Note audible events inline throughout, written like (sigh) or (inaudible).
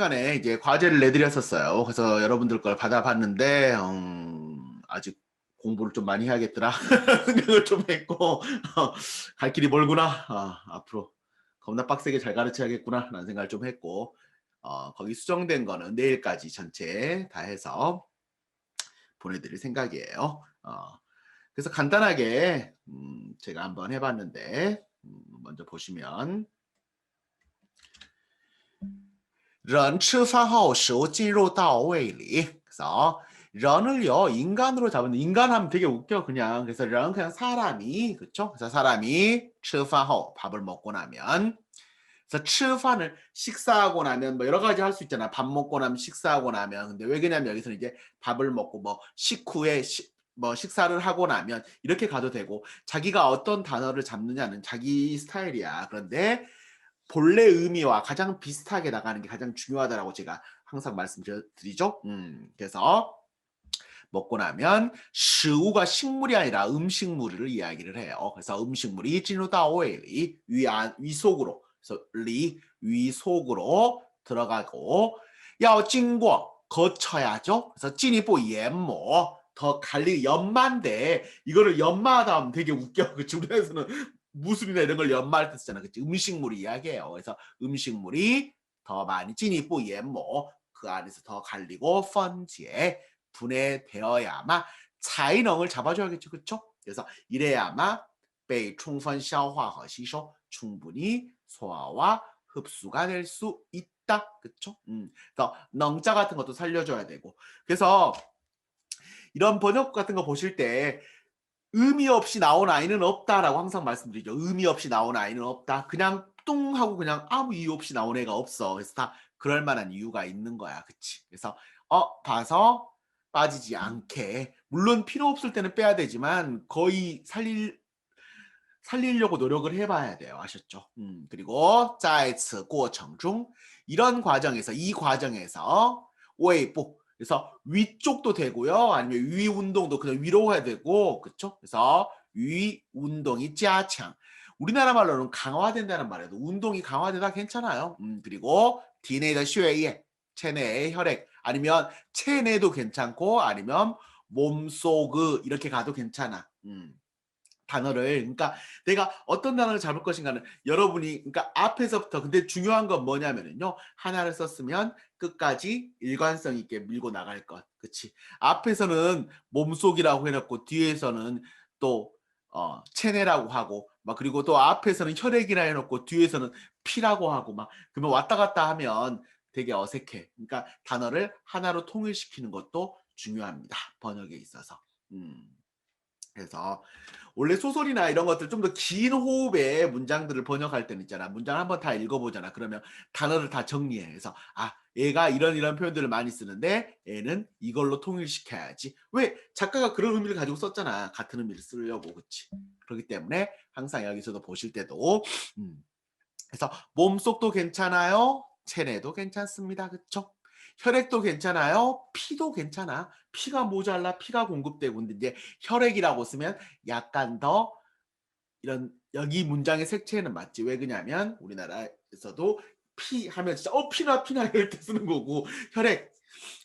시간에 이제 과제를 내드렸었어요. 그래서 여러분들 걸 받아봤는데 음, 아직 공부를 좀 많이 해야겠더라 (laughs) 생각을 좀 했고 어, 갈 길이 멀구나. 아, 앞으로 겁나 빡세게 잘 가르쳐야겠구나 라는 생각을 좀 했고 어, 거기 수정된 거는 내일까지 전체 다 해서 보내드릴 생각이에요. 어, 그래서 간단하게 음, 제가 한번 해봤는데 음, 먼저 보시면 人吃饭后食物进入到胃里. 그래서 런을요 인간으로 잡은 인간 하면 되게 웃겨 그냥 그래서 런 그냥 사람이 그쵸? 그래서 사람이 吃饭后 밥을 먹고 나면 그래서 吃饭을 식사하고 나면 뭐 여러 가지 할 수 있잖아 밥 먹고 나면 식사하고 나면 근데 왜 그러냐면 여기서는 이제 밥을 먹고 뭐 식후에 시, 뭐 식사를 하고 나면 이렇게 가도 되고 자기가 어떤 단어를 잡느냐는 자기 스타일이야 그런데 본래 의미와 가장 비슷하게 나가는 게 가장 중요하다라고 제가 항상 말씀드리죠. 음, 그래서 먹고 나면 식우가 식물이 아니라 음식물을 이야기를 해요. 그래서 음식물이 진루다오에리 위안 위속으로 그래서 리 위속으로 들어가고 야 찐과 거쳐야죠. 그래서 찐이보 예모 더 갈리 연마인데 이거를 연마하다 하면 되게 웃겨. 그 주변에서는 무술이나 이런 걸 연마할 때 쓰잖아. 그치? 음식물 이야기예요. 그래서 음식물이 더 많이 찐이보 예모 그 안에서 더 갈리고 펀지에 분해되어야만 차이능을 잡아줘야겠죠. 그렇죠? 그래서 이래야만 被充分消化和吸收 충분히 소화와 흡수가 될 수 있다. 그렇죠? 음. 그래서 넝자 같은 것도 살려줘야 되고. 그래서 이런 번역 같은 거 보실 때 의미 없이 나온 아이는 없다라고 항상 말씀드리죠. 의미 없이 나온 아이는 없다. 그냥 뚱 하고 그냥 아무 이유 없이 나온 애가 없어. 그래서 다 그럴 만한 이유가 있는 거야. 그치? 그래서 어 봐서 빠지지 않게 물론 필요 없을 때는 빼야 되지만 거의 살릴 살리려고 노력을 해봐야 돼요. 아셨죠? 음, 그리고 在此过程中 이런 과정에서 이 과정에서 胃部 그래서 위쪽도 되고요. 아니면 위 운동도 그냥 위로 해야 되고 그렇죠? 그래서 위 운동이 加强 우리나라 말로는 강화된다는 말에도 운동이 강화되다 괜찮아요. 음, 그리고 디네의 쉐에 체내의 혈액 아니면 체내도 괜찮고 아니면 몸속 이렇게 가도 괜찮아. 음. 단어를 그러니까 내가 어떤 단어를 잡을 것인가는 여러분이 그러니까 앞에서부터 근데 중요한 건 뭐냐면은요 하나를 썼으면 끝까지 일관성 있게 밀고 나갈 것. 그치? 앞에서는 몸속이라고 해놓고 뒤에서는 또 어, 체내라고 하고 막 그리고 또 앞에서는 혈액이라 해놓고 뒤에서는 피라고 하고 막 그러면 왔다 갔다 하면 되게 어색해. 그러니까 단어를 하나로 통일시키는 것도 중요합니다. 번역에 있어서. 음. 그래서 원래 소설이나 이런 것들 좀 더 긴 호흡의 문장들을 번역할 때는 있잖아. 문장을 한번 다 읽어보잖아. 그러면 단어를 다 정리해. 그래서 아 얘가 이런 이런 표현들을 많이 쓰는데 얘는 이걸로 통일시켜야지. 왜 작가가 그런 의미를 가지고 썼잖아. 같은 의미를 쓰려고 그렇지. 그렇기 때문에 항상 여기서도 보실 때도 음. 그래서 몸속도 괜찮아요. 체내도 괜찮습니다. 그렇죠? 혈액도 괜찮아요. 피도 괜찮아. 피가 모자라 피가 공급되고 근데 이제 혈액이라고 쓰면 약간 더 이런 여기 문장의 색채는 맞지. 왜 그러냐면 우리나라에서도 피 하면 진짜 어 피나 피나 이럴 때 쓰는 거고 혈액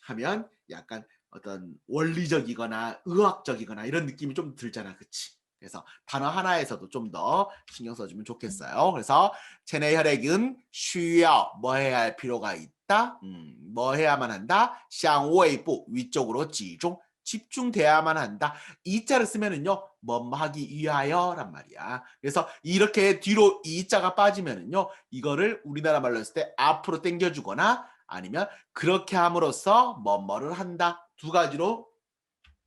하면 약간 어떤 원리적이거나 의학적이거나 이런 느낌이 좀 들잖아. 그치? 그래서 단어 하나에서도 좀 더 신경 써주면 좋겠어요. 그래서 체내 혈액은需要 뭐 해야 할 필요가 있다. 다, 음, 뭐 해야만 한다? 샹웨이부 위쪽으로 지중 집중돼야만 한다. 이자를 쓰면은요. 뭐뭐 하기 위하여란 말이야. 그래서 이렇게 뒤로 이자가 빠지면은요. 이거를 우리나라 말로 했을 때 앞으로 당겨주거나 아니면 그렇게 함으로써 뭐뭐를 한다. 두 가지로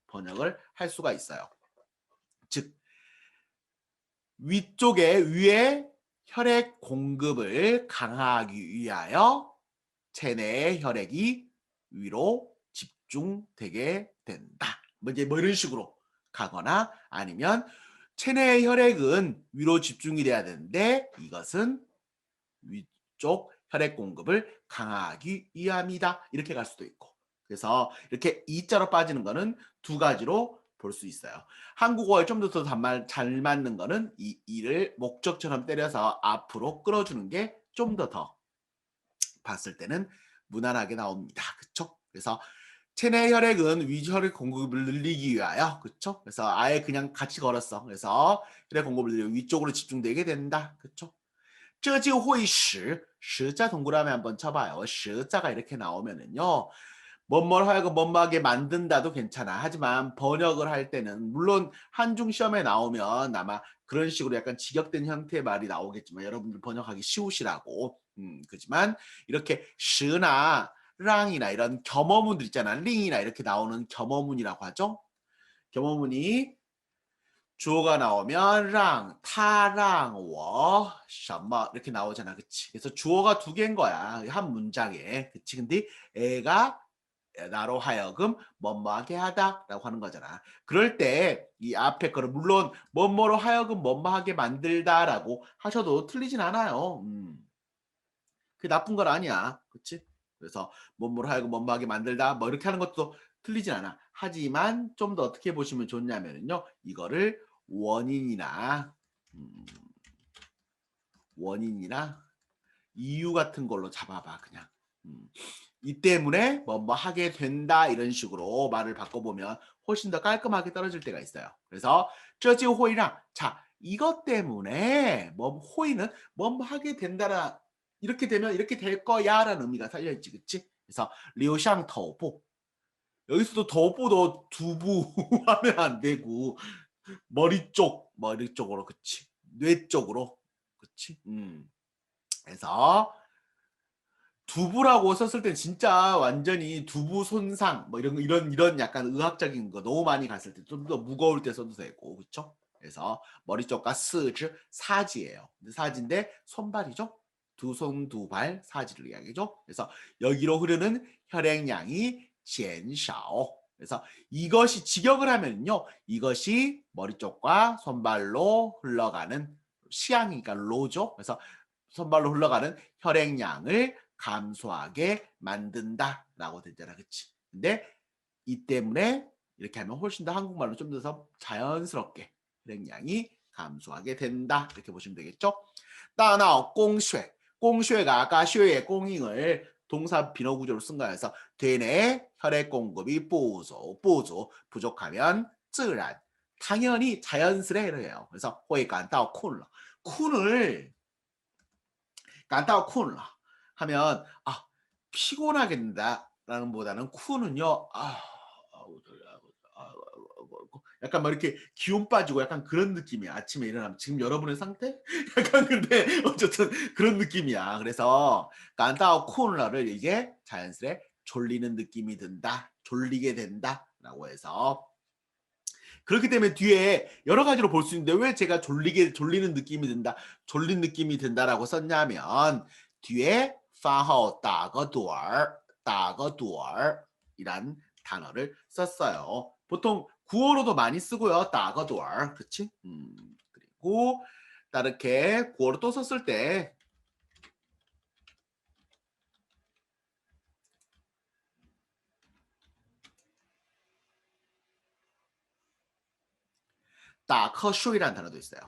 번역을 할 수가 있어요. 즉 위쪽에 위에 혈액 공급을 강화하기 위하여 체내의 혈액이 위로 집중되게 된다. 뭐 이제 뭐 이런 식으로 가거나 아니면 체내의 혈액은 위로 집중이 돼야 되는데 이것은 위쪽 혈액 공급을 강화하기 위함이다. 이렇게 갈 수도 있고. 그래서 이렇게 이자로 빠지는 거는 두 가지로 볼 수 있어요. 한국어에 좀 더 잘 맞는 거는 이 이를 목적처럼 때려서 앞으로 끌어주는 게 좀 더더 더 봤을 때는 무난하게 나옵니다. 그쵸? 그래서 체내 혈액은 위혈액 공급을 늘리기 위하여 그쵸? 그래서 아예 그냥 같이 걸었어. 그래서 혈액 공급을 늘려 위쪽으로 집중되게 된다. 그쵸? 쩌지호이 시, 시자 동그라미 한번 쳐봐요. 시자가 이렇게 나오면은요. 뭔뭘 하여금 뭔하게 만든다도 괜찮아. 하지만 번역을 할 때는 물론 한중 시험에 나오면 아마 그런 식으로 약간 직역된 형태의 말이 나오겠지만 여러분들 번역하기 쉬우시라고. 음, 그지만 이렇게 시나 랑이나 이런 겸어문들 있잖아. 링이나 이렇게 나오는 겸어문이라고 하죠. 겸어문이 주어가 나오면 랑, 타랑, 워, 셔머 이렇게 나오잖아. 그치? 그래서 주어가 두 개인 거야. 한 문장에. 그치? 근데 애가 나로 하여금 뭐뭐하게 하다라고 하는 거잖아. 그럴 때 이 앞에 거를 물론 뭐뭐로 하여금 뭐뭐하게 만들다라고 하셔도 틀리진 않아요. 음. 그게 나쁜 건 아니야. 그치? 그래서 뭐뭐로 하여금 뭐뭐하게 만들다 뭐 이렇게 하는 것도 틀리진 않아. 하지만 좀 더 어떻게 보시면 좋냐면은요. 이거를 원인이나 음, 원인이나 이유 같은 걸로 잡아봐 그냥. 음. 이 때문에 뭐뭐 하게 된다 이런 식으로 말을 바꿔보면 훨씬 더 깔끔하게 떨어질 때가 있어요. 그래서 저지 호이랑 자 이것 때문에 뭐 호이는 뭐뭐 하게 된다라 이렇게 되면 이렇게 될 거야라는 의미가 살려있지 그치? 그래서 리오샹 더보 여기서도 더보도 두부 (laughs) 하면 안 되고 머리 쪽 머리 쪽으로 그치 뇌 쪽으로 그치 음 그래서 두부라고 썼을 때 진짜 완전히 두부 손상 뭐 이런 이런 이런 약간 의학적인 거 너무 많이 갔을 때 좀 더 무거울 때 써도 되고 그렇죠? 그래서 머리 쪽과 스즈 사지예요. 사지인데 손발이죠. 두 손 두 발 사지를 이야기죠. 그래서 여기로 흐르는 혈액량이 减少. 그래서 이것이 직역을 하면요. 이것이 머리 쪽과 손발로 흘러가는 시향이니까 로죠. 그래서 손발로 흘러가는 혈액량을 감소하게 만든다라고 되잖아. 그치? 근데 이 때문에 이렇게 하면 훨씬 더 한국말로 좀 더 자연스럽게 혈액량이 감소하게 된다. 이렇게 보시면 되겠죠? 따나어 공쉐. 공쉐가 아까 쉐의 공잉을 동사 비너 구조로 쓴 거여서 되네 혈액 공급이 뽀조 뽀조 부족하면 쯔란 당연히 자연스레 이래요. 그래서 호이 간다오 쿤러 쿤을 간다오 쿤러 하면 아 피곤하겠다라는 보다는 쿠는요 아 약간 막 이렇게 기운 빠지고 약간 그런 느낌이야. 아침에 일어나면. 지금 여러분의 상태? (laughs) 약간 근데 어쨌든 그런 느낌이야. 그래서 깐다오 코너를 이게 자연스레 졸리는 느낌이 든다 졸리게 된다라고 해서. 그렇기 때문에 뒤에 여러 가지로 볼 수 있는데 왜 제가 졸리게 졸리는 느낌이 든다 졸린 느낌이 든다라고 썼냐면 뒤에 饭后打个盹儿,打个盹儿이란 단어를 썼어요. 보통 구어로도 많이 쓰고요. 打个盹儿, 그치? 음, 그리고 다르게 구어로 또 썼을 때 다커쇼이라는 단어도 있어요.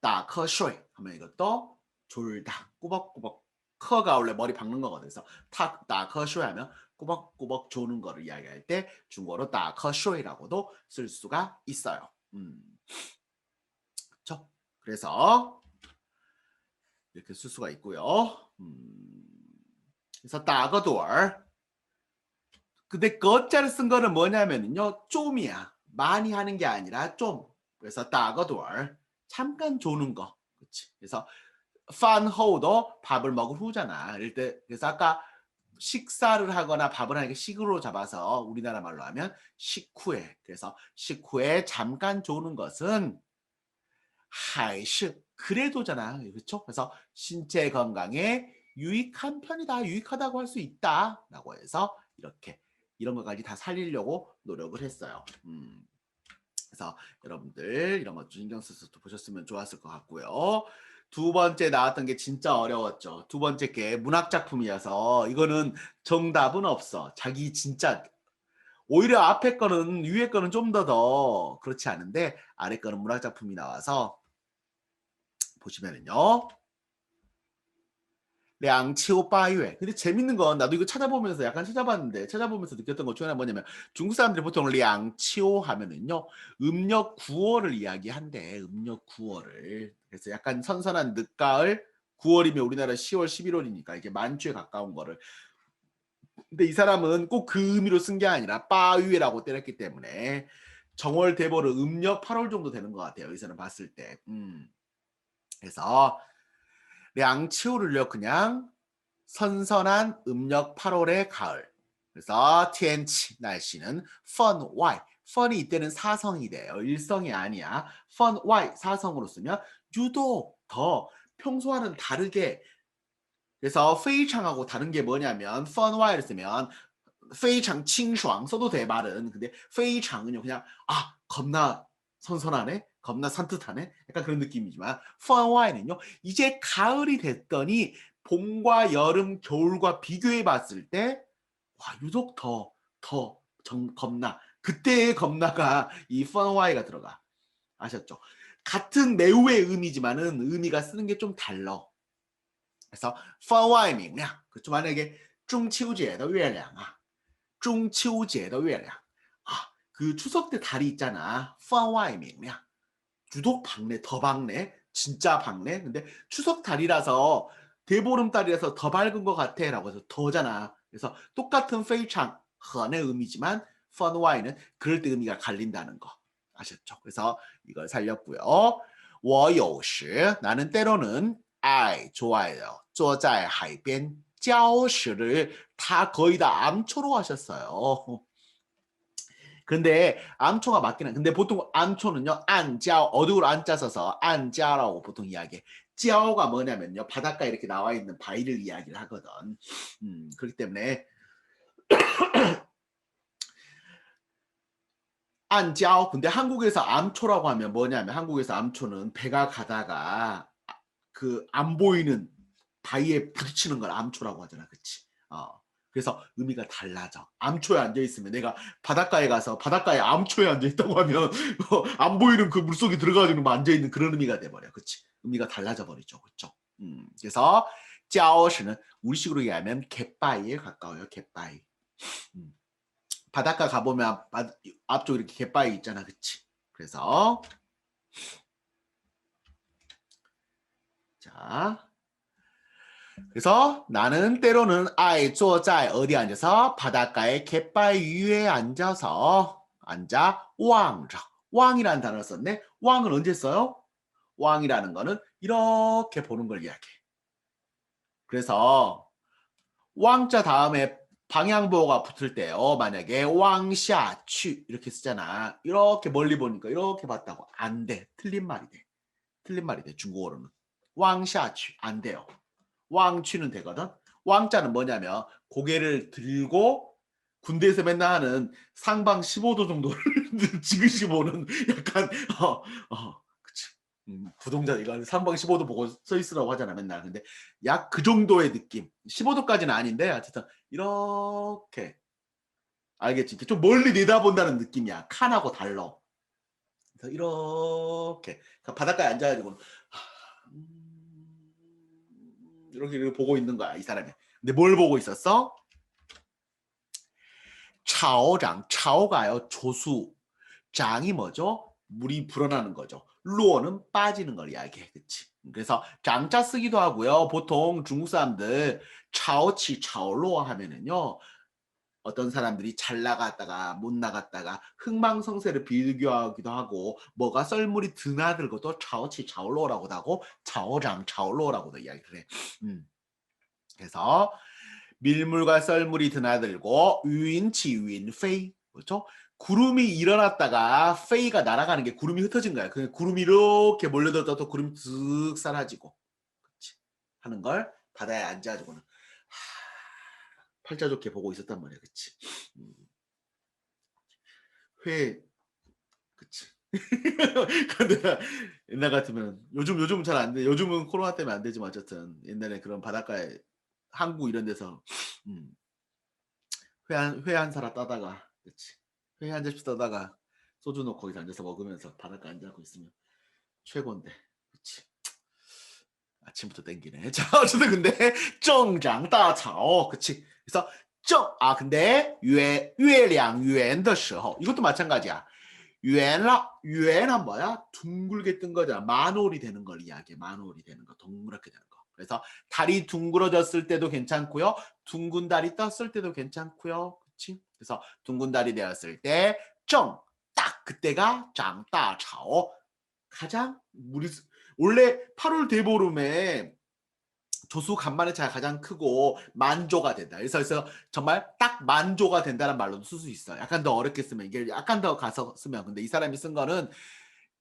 다커쇼이 하면 이것도 졸다, 꾸벅꾸벅 커가 원래 머리 박는 거거든. 그래서 탁 다커쇼이 하면 꾸벅꾸벅 조는 거를 이야기할 때 중국어로 다커쇼이라고도 쓸 수가 있어요. 음. 그래서 이렇게 쓸 수가 있고요. 음. 그래서 다거도얼 근데 거자를 쓴 거는 뭐냐면요. 좀이야. 많이 하는 게 아니라 좀. 그래서 다거도얼 잠깐 조는 거. 그렇지. 그래서 판호도 밥을 먹은 후잖아. 이럴 때 그래서 아까 식사를 하거나 밥을 하는 게 식으로 잡아서 우리나라 말로 하면 식후에 그래서 식후에 잠깐 조는 것은 하이시 그래도잖아. 그렇죠? 그래서 신체 건강에 유익한 편이다. 유익하다고 할 수 있다 라고 해서 이렇게 이런 것까지 다 살리려고 노력을 했어요. 음. 그래서 여러분들 이런 것 신경 써서 보셨으면 좋았을 것 같고요. 두 번째 나왔던 게 진짜 어려웠죠. 두 번째 게 문학 작품이어서 이거는 정답은 없어. 자기 진짜 오히려 앞에 거는 위에 거는 좀 더더 그렇지 않은데 아래 거는 문학 작품이 나와서 보시면은요. 량치오빠유에. 근데 재밌는 건 나도 이거 찾아보면서 약간 찾아봤는데 찾아보면서 느꼈던 것 중에 하나 뭐냐면 중국 사람들이 보통 량치오 하면은요 음력 9월을 이야기한대. 음력 9월을. 그래서 약간 선선한 늦가을 9월이면 우리나라 10월, 11월이니까 이게 만주에 가까운 거를. 근데 이 사람은 꼭 그 의미로 쓴 게 아니라 빠유에라고 때렸기 때문에 정월 대보를 음력 8월 정도 되는 것 같아요. 이 사람 봤을 때. 음. 그래서 량치오를요 그냥 선선한 음력 8월의 가을. 그래서 티엔치 날씨는 fun y. fun이 이때는 사성이 돼요. 일성이 아니야. fun y 사성으로 쓰면 유독 더 평소와는 다르게 그래서 非常하고 다른 게 뭐냐면 fun y를 쓰면 非常清爽 써도 돼 말은 근데 非常은요 그냥 아 겁나 선선하네 겁나 산뜻하네 약간 그런 느낌이지만 fun y는요 이제 가을이 됐더니 봄과 여름 겨울과 비교해 봤을 때 와 유독 더더 겁나 그때의 겁나가 이 fun y가 들어가 아셨죠 같은 매우의 의미지만은 의미가 쓰는 게 좀 달라 그래서 分外明亮 그렇죠 만약에 中秋节的月亮啊中秋节的月亮 아, 그 추석 때 달이 있잖아 分外明亮 유독 밝네 더 밝네 진짜 밝네 근데 추석 달이라서 대보름달이라서 더 밝은 것 같아 라고 해서 더잖아 그래서 똑같은 非常 헌의 의미지만 分外는 그럴 때 의미가 갈린다는 거 아셨죠 그래서 이걸 살렸고요 我有时 나는 때로는 아이 좋아해요 坐在海边礁石를다 거의 다 암초로 하셨어요. 근데 암초가 한 근데 보통 암초는요 안짜오 어둑으로 안짜 써서 안짜라고 보통 이야기해. 짜오가 뭐냐면요 바닷가에 이렇게 나와 있는 바위를 이야기를 하거든. 음, 그렇기 때문에 (clears throat) 안짜오 근데 한국에서 암초라고 하면 뭐냐면 한국에서 암초는 배가 가다가 그 안 보이는 바위에 부딪히는 걸 암초라고 하잖아. 그치? 어. 그래서 의미가 달라져. 암초에 앉아 있으면 내가 바닷가에 가서 바닷가에 암초에 앉아 있다고 하면 (laughs) 어, 안 보이는 그 물속에 들어가지고 앉아 있는 그런 의미가 돼 버려. 그렇지? 의미가 달라져 버리죠. 그렇죠? 음. 그래서 짜오시는 우리식으로 얘기하면 갯바위에 가까워요. 갯바위. 음. 바닷가 가 보면 앞 쪽 이렇게 갯바위 있잖아. 그렇지? 그래서 자, 그래서 나는 때로는 아이 쪼자에 어디 앉아서 바닷가에 갯바위 위에 앉아서 앉아 왕자 왕이라는 단어를 썼네. 왕은 언제 써요? 왕이라는 거는 이렇게 보는 걸 이야기해. 그래서 왕자 다음에 방향보호가 붙을 때요. 만약에 왕샤취 이렇게 쓰잖아. 이렇게 멀리 보니까 이렇게 봤다고. 안 돼. 틀린 말이 돼. 틀린 말이 돼. 중국어로는. 왕샤취. 안 돼요 왕취는 되거든. 왕자는 뭐냐면 고개를 들고 군대에서 맨날 하는 상방 15도 정도를 (laughs) 지그시 보는 약간 어, 어. 음, 부동자 이거 상방 15도 보고 서 있으라고 하잖아 맨날. 근데 약 그 정도의 느낌. 15도까지는 아닌데 어쨌든 이렇게 알겠지? 좀 멀리 내다본다는 느낌이야. 칸하고 달러. 이렇게 바닷가에 앉아가지고 이렇게 보고 있는 거야 이 사람이. 근데 뭘 보고 있었어? 차오장, 차오가요 조수, 장이 뭐죠? 물이 불어나는 거죠. 루어는 빠지는 걸 이야기해, 그치? 그래서 장자 쓰기도 하고요. 보통 중국 사람들 차오치, 차오로 하면은요. 어떤 사람들이 잘 나갔다가 못 나갔다가 흥망성쇠를 비교하기도 하고 뭐가 썰물이 드나들고 또 차오치 차올로라고도 하고 차오장 차올로라고도 이야기를 해. 음. 그래서 밀물과 썰물이 드나들고 유인치 유인페이 그렇죠? 구름이 일어났다가 페이가 날아가는 게 구름이 흩어진 거야. 그 구름이 이렇게 몰려들었다 또 구름이 쓱 사라지고 그렇지? 하는 걸 바다에 앉아가지고는 팔자 좋게 보고 있었단 말이야, 그치? 음. 회, 그치? (laughs) 근데 옛날 같으면 요즘 요즘은 잘 안 돼. 요즘은 코로나 때문에 안 되지만 어쨌든 옛날에 그런 바닷가에 항구 이런 데서 음. 회한 회한 사라 따다가 그치? 회한 접시 따다가 소주 넣고 거기서 앉아서 먹으면서 바닷가 앉아고 있으면 최고인데? 아, 아침부터 땡기네. (laughs) 자, 어쨌든 근데 정장大草 그치? 그래서 정, 아 근데 月月亮圆的时候 이것도 마찬가지야. 圆라圆은 뭐야? 둥글게 뜬 거잖아. 만올이 되는 걸 이야기해. 만올이 되는 거, 동그랗게 되는 거. 그래서 달이 둥그러졌을 때도 괜찮고요. 둥근 달이 떴을 때도 괜찮고요. 그치? 그래서 둥근 달이 되었을 때, 정, 딱 그때가 장따차오. 가장 무리 원래 8월 대보름에 조수 간만에 잘 가장 크고 만조가 된다. 그래서, 그래서 정말 딱 만조가 된다는 말로도 쓸 수 있어요. 약간 더 어렵게 쓰면 이게 약간 더 가서 쓰면 근데 이 사람이 쓴 거는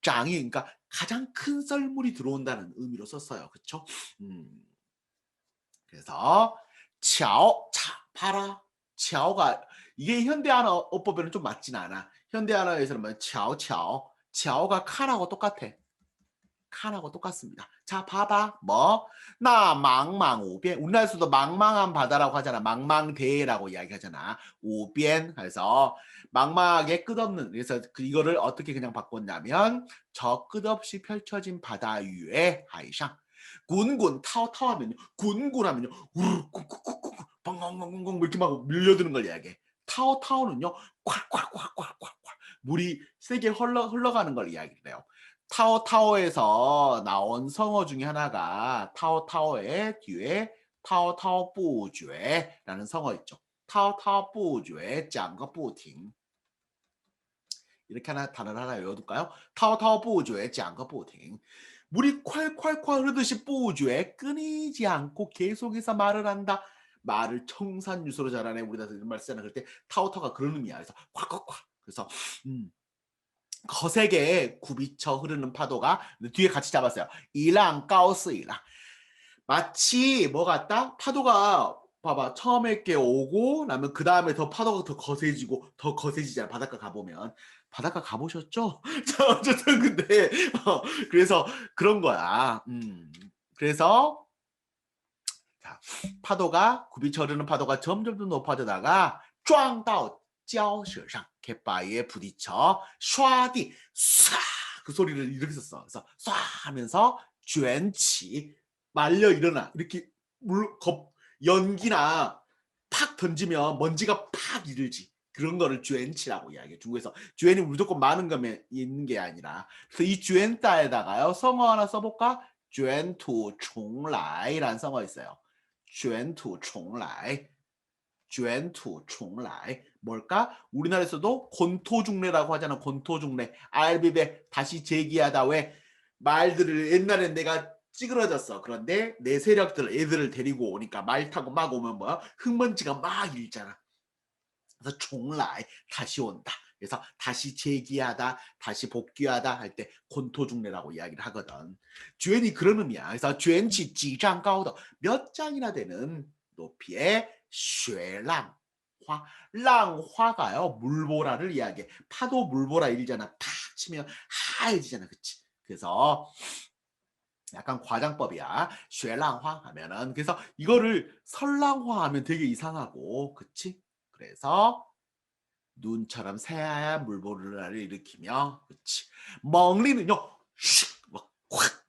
장이 그러니까 가장 큰 썰물이 들어온다는 의미로 썼어요. 그렇죠? 음. 그래서 치아오 차 봐라 치아오가 이게 현대 한어법에는 어, 좀 맞진 않아. 현대 한어에서는 뭐 치아오 치아오 치아오가 카라고 똑같아. 칸하고 똑같습니다. 자, 봐봐. 뭐? 나 망망우변. 우리나라에서도 망망한 바다라고 하잖아. 망망대해라고 이야기하잖아. 우변. 그래서 망망하게 끝없는. 그래서 그 이거를 어떻게 그냥 바꿨냐면 저 끝없이 펼쳐진 바다 위에 하이상. 군군 타오 타오 하면요. 군군 하면요. 우르 쿵쿵쿵쿵 뻥뻥뻥뻥 이렇게 막 밀려드는 걸 이야기해. 타오 타오는요. 콸콸콸콸콸콸 물이 세게 흘러 흘러가는 걸 이야기해요. 타오 타오에서 나온 성어 중에 하나가 타오 타오의 뒤에 타오 타오 뿌주에라는 성어 있죠. 타오 타오 뿌주에 짱거 뿌팅 이렇게 하나 단어를 하나 외워둘까요? 타오 타오 뿌주에 짱거 뿌팅 물이 콸콸콸 흐르듯이 뿌주에 끊이지 않고 계속해서 말을 한다. 말을 청산유소로 잘하네. 우리가 이런 말 쓰잖아. 그럴 때 타오타오가 그런 의미야. 그래서 콸콸콸. 그래서 음. 거세게 굽이쳐 흐르는 파도가 뒤에 같이 잡았어요. 이랑 까우스이랑 마치 뭐 같다? 파도가 봐봐 처음에 이렇게 오고 나면 그 다음에 더 파도가 더 거세지고 더 거세지잖아 바닷가 가보면 바닷가 가보셨죠? (laughs) 자 어쨌든 근데 어, 그래서 그런 거야. 음 그래서 자 파도가 굽이쳐 흐르는 파도가 점점 더 높아지다가 쫙到 礁石上 갯바위에 부딪혀 쏴디 쏴그 소리를 이렇게 썼어. 그래서 쏴 하면서 쥐치 말려 일어나 이렇게 물 겁, 연기나 팍 던지면 먼지가 팍 일지 그런 거를 쥐엔치라고 이야기해. 중국에서 쥐엔이 무조건 많은 거면 있는 게 아니라 그래서 이 쥐엔따에다가요 성어 하나 써볼까? 쥐엔투 총라이라는 성어 있어요. 쥐엔투 총라이 쥐엔투 총라이 뭘까? 우리나라에서도 곤토중래라고 하잖아. 곤토중래. 알비베 다시 제기하다 왜 말들을 옛날엔 내가 찌그러졌어. 그런데 내 세력들 애들을 데리고 오니까 말 타고 막 오면 뭐야? 흑먼지가 막 일잖아. 그래서 종라이 다시 온다. 그래서 다시 제기하다, 다시 복귀하다 할 때 곤토중래라고 이야기를 하거든. 주엔이 그런 의미야. 그래서 주엔치 지장 가오더 몇 장이나 되는 높이의 쉐랑 화, 랑 화가요 물보라를 이야기해. 파도 물보라 일잖아. 팍 치면 하얘지잖아, 그치? 그래서 약간 과장법이야. 쉐랑화 하면은 그래서 이거를 설랑화 하면 되게 이상하고, 그치? 그래서 눈처럼 새하얀 물보라를 일으키며, 그치? 멍리는요, 슉, 확,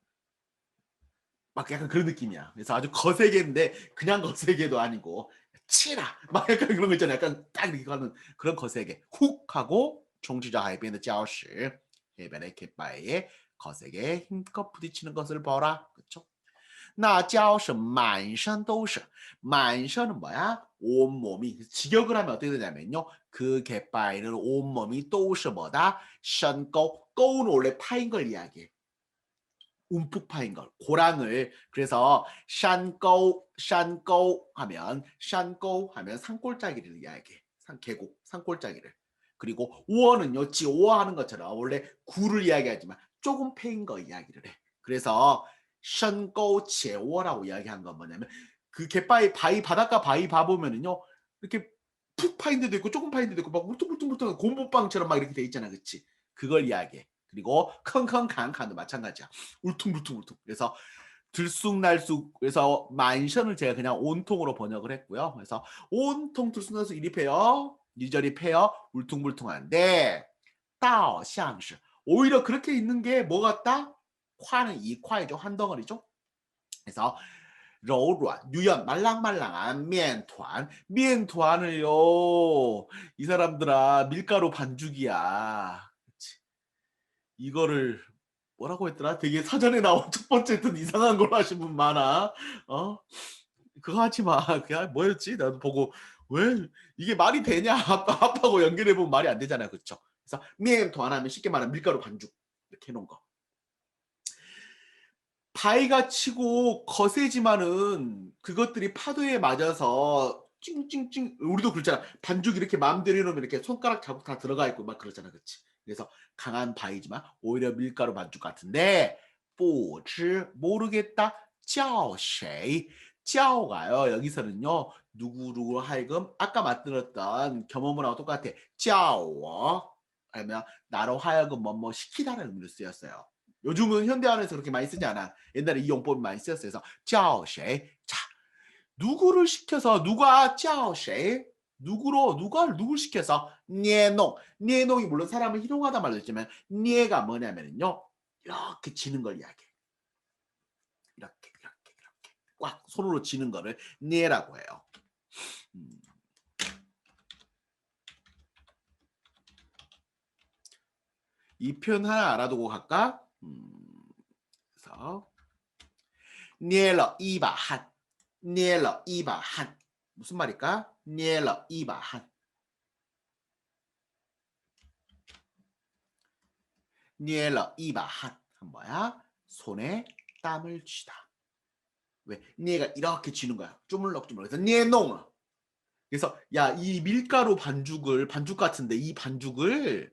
막 약간 그런 느낌이야. 그래서 아주 거세게인데 그냥 거세게도 아니고 치라 (laughs) 막 약간 그런 거 있잖아요. 약간 딱 가는 그런 거세게 훅 하고 총지자 하이변의 짜오시 해변의 갯바위에 거세게 힘껏 부딪히는 것을 보라. 그렇죠? 나 짜오시 만션 도시 만션은 뭐야? 온몸이 직역을 하면 어떻게 되냐면요. 그 갯바위는 온몸이 도시 뭐다? 션고 꼬는 원래 파인 걸 이야기해. 움푹 파인 걸 고랑을. 그래서 샨꼬 샨꼬 하면 샨꼬 하면 산골짜기를 이야기해. 산 계곡 산골짜기를. 그리고 오어는요 지오어 하는 것처럼 원래 구를 이야기하지만 조금 패인 거 이야기를 해. 그래서 션꼬 제오어라고 이야기한 건 뭐냐면 그 갯바위 바위 바닷가 바위 봐 보면은요 이렇게 푹 파인 데도 있고 조금 파인 데도 있고 막 울퉁불퉁불퉁 곰보빵처럼 막 이렇게 돼 있잖아 그치? 그걸 이야기해 그리고 컹컹강강도 마찬가지야. 울퉁불퉁불퉁. 그래서 들쑥날쑥 그래서 만션을 제가 그냥 온통으로 번역을 했고요. 그래서 온통 들쑥날쑥 이리 패요. 이저리 패요. 울퉁불퉁한데 따오샹시 오히려 그렇게 있는 게 뭐가 같다? 콰는 이 콰이죠. 한 덩어리죠. 그래서 러우루안, 유연, 말랑말랑한 면团, 면团을요. 이 사람들아 밀가루 반죽이야. 이거를 뭐라고 했더라? 되게 사전에 나온 첫 번째 든 이상한 걸로 하신 분 많아. 어? 그거 하지 마. (laughs) 그냥 뭐였지? 나도 보고 왜 이게 말이 되냐? (laughs) 아빠 아빠하고 연결해 보면 말이 안 되잖아요. 그렇죠? 그래서 面团 하면 쉽게 말하면 밀가루 반죽 이렇게 해 놓은 거. 바위가 치고 거세지만은 그것들이 파도에 맞아서 찡찡찡 우리도 그렇잖아 반죽 이렇게 마음대로 해놓으면 이렇게 손가락 자국 다 들어가 있고 막 그러잖아 그치 그래서 강한 바위지만 오히려 밀가루 반죽 같은데 不知 모르겠다 叫谁 짜오가요 여기서는요 누구누구 하여금 아까 만들었던 겸업문하고 똑같아 叫我 하면 나로 하여금 뭐뭐 시키다는 의미로 쓰였어요 요즘은 현대화에서 그렇게 많이 쓰지 않아. 옛날에 이 용법이 많이 쓰였어요. 그래서 叫谁? 자, 누구를 시켜서 누가 叫谁? 누구로? 누가 누굴 시켜서? 니에농. 니에농이 물론 사람을 희롱하다 말했지만 니에가 뭐냐면요 이렇게 지는 걸 이야기해. 이렇게 이렇게 이렇게 꽉 손으로 지는 거를 니에라고 해요. 음. 이 표현 하나 알아두고 갈까? 음. 그래서 니엘러 이바한 니엘러 이바한 무슨 말일까? 捏了一把汗 捏了一把汗 뭐야? 손에 땀을 쥐다. 왜? 얘가 이렇게 쥐는 거야. 쪼물럭쪼물럭. 그래서 捏弄. 그래서 야 이 밀가루 반죽을 반죽 같은데 이 반죽을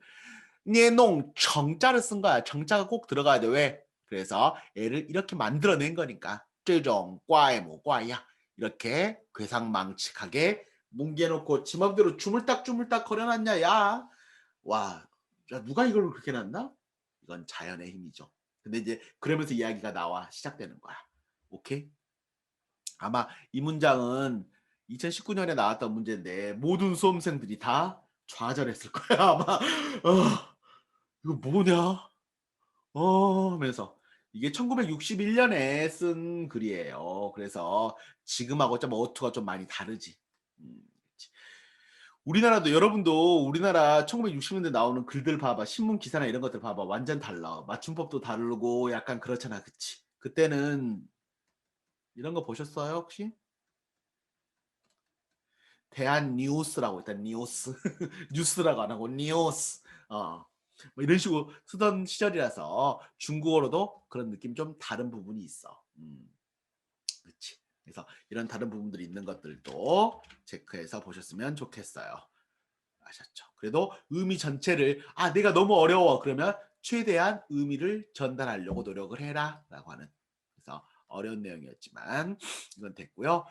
捏弄 정자를 쓴 거야. 정자가 꼭 들어가야 돼. 왜? 그래서 애를 이렇게 만들어낸 거니까. 这种怪뭐怪야. 이렇게 괴상망측하게 뭉개놓고 지 맘대로 주물딱 주물딱 거려놨냐 야. 와, 야, 누가 이걸 그렇게 놨나? 이건 자연의 힘이죠. 근데 이제 그러면서 이야기가 나와 시작되는 거야. 오케이? 아마 이 문장은 2019년에 나왔던 문제인데 모든 수험생들이 다 좌절했을 거야 (laughs) 아마. 어, 이거 뭐냐? 어 하면서 이게 1961년에 쓴 글이에요. 그래서 지금하고 좀 어투가 좀 많이 다르지. 음. 우리나라도 여러분도 우리나라 1960년대 나오는 글들 봐봐. 신문 기사나 이런 것들 봐봐. 완전 달라. 맞춤법도 다르고 약간 그렇잖아. 그치? 그때는 이런 거 보셨어요 혹시? 대한 뉴스라고 일단 뉴스 (laughs) 뉴스라고 안 하고 뉴스 어. 뭐 이런 식으로 쓰던 시절이라서 중국어로도 그런 느낌 좀 다른 부분이 있어. 음. 그래서 이런 다른 부분들이 있는 것들도 체크해서 보셨으면 좋겠어요. 아셨죠? 그래도 의미 전체를 아 내가 너무 어려워 그러면 최대한 의미를 전달하려고 노력을 해라 라고 하는 그래서 어려운 내용이었지만 이건 됐고요.